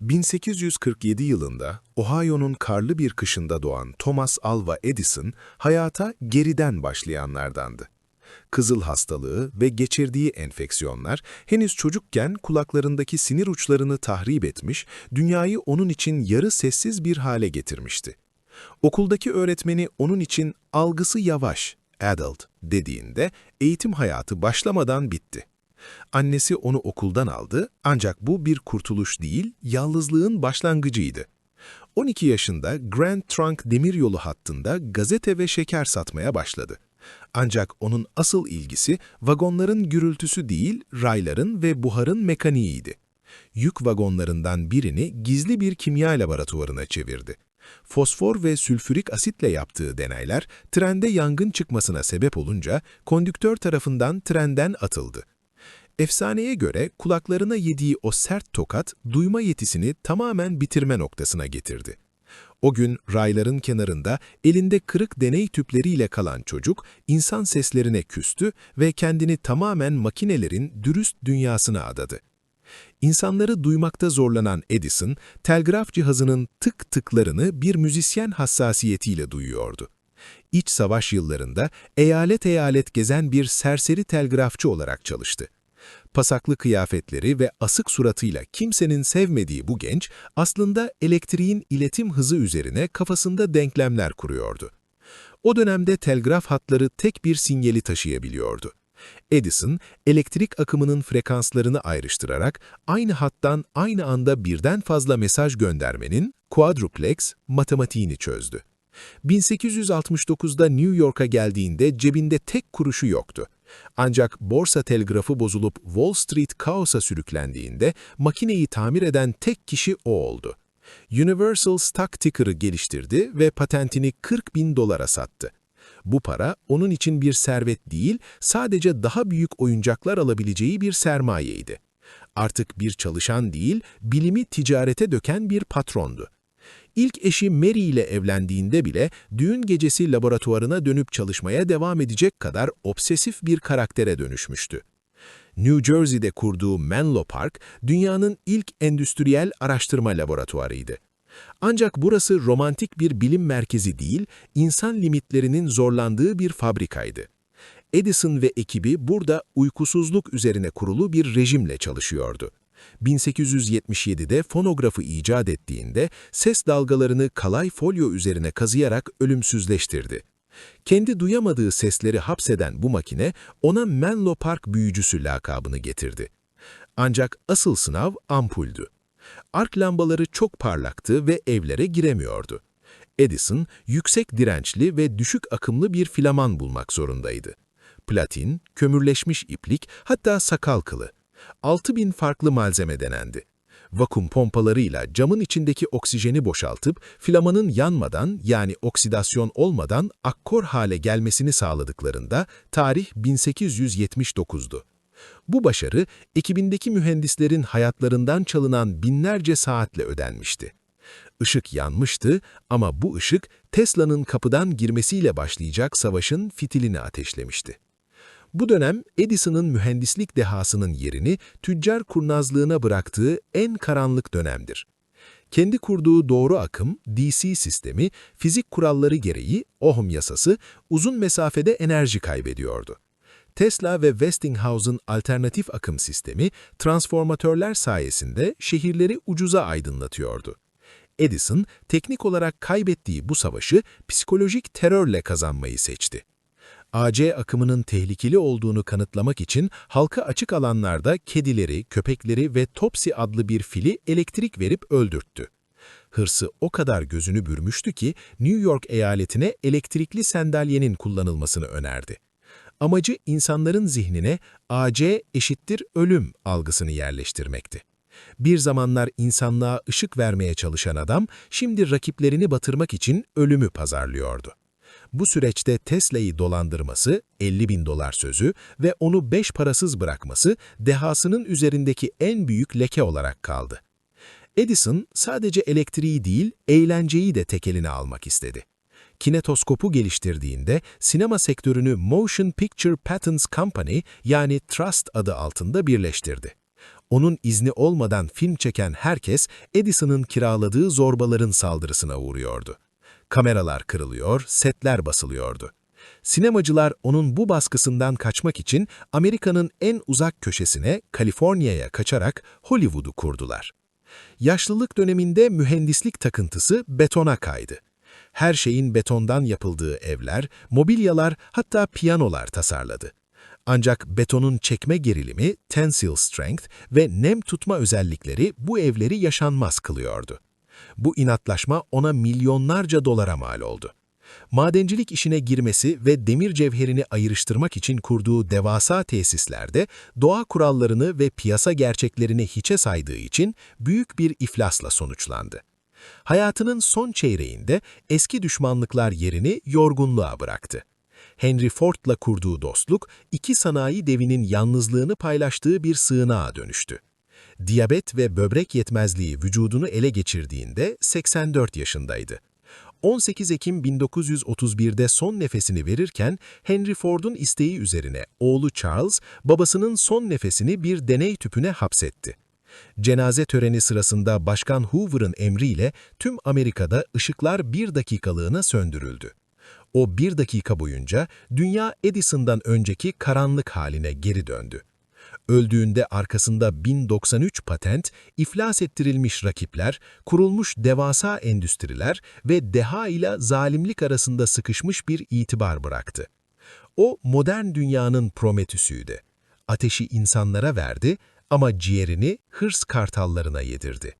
1847 yılında Ohio'nun karlı bir kışında doğan Thomas Alva Edison hayata geriden başlayanlardandı. Kızıl hastalığı ve geçirdiği enfeksiyonlar henüz çocukken kulaklarındaki sinir uçlarını tahrip etmiş, dünyayı onun için yarı sessiz bir hale getirmişti. Okuldaki öğretmeni onun için algısı yavaş, adult dediğinde eğitim hayatı başlamadan bitti. Annesi onu okuldan aldı ancak bu bir kurtuluş değil, yalnızlığın başlangıcıydı. 12 yaşında Grand Trunk demiryolu hattında gazete ve şeker satmaya başladı. Ancak onun asıl ilgisi vagonların gürültüsü değil, rayların ve buharın mekaniğiydi. Yük vagonlarından birini gizli bir kimya laboratuvarına çevirdi. Fosfor ve sülfürik asitle yaptığı deneyler trende yangın çıkmasına sebep olunca kondüktör tarafından trenden atıldı. Efsaneye göre kulaklarına yediği o sert tokat duyma yetisini tamamen bitirme noktasına getirdi. O gün rayların kenarında elinde kırık deney tüpleriyle kalan çocuk insan seslerine küstü ve kendini tamamen makinelerin dürüst dünyasına adadı. İnsanları duymakta zorlanan Edison, telgraf cihazının tık tıklarını bir müzisyen hassasiyetiyle duyuyordu. İç savaş yıllarında eyalet eyalet gezen bir serseri telgrafçı olarak çalıştı. Pasaklı kıyafetleri ve asık suratıyla kimsenin sevmediği bu genç, aslında elektriğin iletim hızı üzerine kafasında denklemler kuruyordu. O dönemde telgraf hatları tek bir sinyali taşıyabiliyordu. Edison, elektrik akımının frekanslarını ayrıştırarak aynı hattan aynı anda birden fazla mesaj göndermenin quadruplex matematiğini çözdü. 1869'da New York'a geldiğinde cebinde tek kuruşu yoktu. Ancak borsa telgrafı bozulup Wall Street kaosa sürüklendiğinde makineyi tamir eden tek kişi o oldu. Universal Stock Ticker'ı geliştirdi ve patentini 40 bin dolara sattı. Bu para onun için bir servet değil, sadece daha büyük oyuncaklar alabileceği bir sermayeydi. Artık bir çalışan değil, bilimi ticarete döken bir patrondu. İlk eşi Mary ile evlendiğinde bile düğün gecesi laboratuvarına dönüp çalışmaya devam edecek kadar obsesif bir karaktere dönüşmüştü. New Jersey'de kurduğu Menlo Park, dünyanın ilk endüstriyel araştırma laboratuvarıydı. Ancak burası romantik bir bilim merkezi değil, insan limitlerinin zorlandığı bir fabrikaydı. Edison ve ekibi burada uykusuzluk üzerine kurulu bir rejimle çalışıyordu. 1877'de fonografı icat ettiğinde ses dalgalarını kalay folyo üzerine kazıyarak ölümsüzleştirdi. Kendi duyamadığı sesleri hapseden bu makine ona Menlo Park büyücüsü lakabını getirdi. Ancak asıl sınav ampuldü. Ark lambaları çok parlaktı ve evlere giremiyordu. Edison, yüksek dirençli ve düşük akımlı bir filaman bulmak zorundaydı. Platin, kömürleşmiş iplik, hatta sakal kılı. 6000 farklı malzeme denendi. Vakum pompalarıyla camın içindeki oksijeni boşaltıp filamanın yanmadan yani oksidasyon olmadan akkor hale gelmesini sağladıklarında tarih 1879'du. Bu başarı ekibindeki mühendislerin hayatlarından çalınan binlerce saatle ödenmişti. Işık yanmıştı ama bu ışık Tesla'nın kapıdan girmesiyle başlayacak savaşın fitilini ateşlemişti. Bu dönem Edison'ın mühendislik dehasının yerini tüccar kurnazlığına bıraktığı en karanlık dönemdir. Kendi kurduğu doğru akım, DC sistemi, fizik kuralları gereği, Ohm yasası, uzun mesafede enerji kaybediyordu. Tesla ve Westinghouse'un alternatif akım sistemi, transformatörler sayesinde şehirleri ucuza aydınlatıyordu. Edison, teknik olarak kaybettiği bu savaşı psikolojik terörle kazanmayı seçti. AC akımının tehlikeli olduğunu kanıtlamak için halka açık alanlarda kedileri, köpekleri ve Topsy adlı bir fili elektrik verip öldürttü. Hırsı o kadar gözünü bürmüştü ki New York eyaletine elektrikli sandalyenin kullanılmasını önerdi. Amacı insanların zihnine AC eşittir ölüm algısını yerleştirmekti. Bir zamanlar insanlığa ışık vermeye çalışan adam, şimdi rakiplerini batırmak için ölümü pazarlıyordu. Bu süreçte Tesla'yı dolandırması, 50 bin dolar sözü ve onu beş parasız bırakması dehasının üzerindeki en büyük leke olarak kaldı. Edison sadece elektriği değil, eğlenceyi de tek eline almak istedi. Kinetoskopu geliştirdiğinde sinema sektörünü Motion Picture Patents Company yani Trust adı altında birleştirdi. Onun izni olmadan film çeken herkes Edison'ın kiraladığı zorbaların saldırısına uğruyordu. Kameralar kırılıyor, setler basılıyordu. Sinemacılar onun bu baskısından kaçmak için Amerika'nın en uzak köşesine, Kaliforniya'ya kaçarak Hollywood'u kurdular. Yaşlılık döneminde mühendislik takıntısı betona kaydı. Her şeyin betondan yapıldığı evler, mobilyalar hatta piyanolar tasarladı. Ancak betonun çekme gerilimi, tensile strength ve nem tutma özellikleri bu evleri yaşanmaz kılıyordu. Bu inatlaşma ona milyonlarca dolara mal oldu. Madencilik işine girmesi ve demir cevherini ayrıştırmak için kurduğu devasa tesislerde doğa kurallarını ve piyasa gerçeklerini hiçe saydığı için büyük bir iflasla sonuçlandı. Hayatının son çeyreğinde eski düşmanlıklar yerini yorgunluğa bıraktı. Henry Ford'la kurduğu dostluk, iki sanayi devinin yalnızlığını paylaştığı bir sığınağa dönüştü. Diyabet ve böbrek yetmezliği vücudunu ele geçirdiğinde 84 yaşındaydı. 18 Ekim 1931'de son nefesini verirken Henry Ford'un isteği üzerine oğlu Charles, babasının son nefesini bir deney tüpüne hapsetti. Cenaze töreni sırasında Başkan Hoover'ın emriyle tüm Amerika'da ışıklar bir dakikalığına söndürüldü. O bir dakika boyunca dünya Edison'dan önceki karanlık haline geri döndü. Öldüğünde arkasında 1093 patent, iflas ettirilmiş rakipler, kurulmuş devasa endüstriler ve deha ile zalimlik arasında sıkışmış bir itibar bıraktı. O modern dünyanın Prometüsüydü. Ateşi insanlara verdi ama ciğerini hırs kartallarına yedirdi.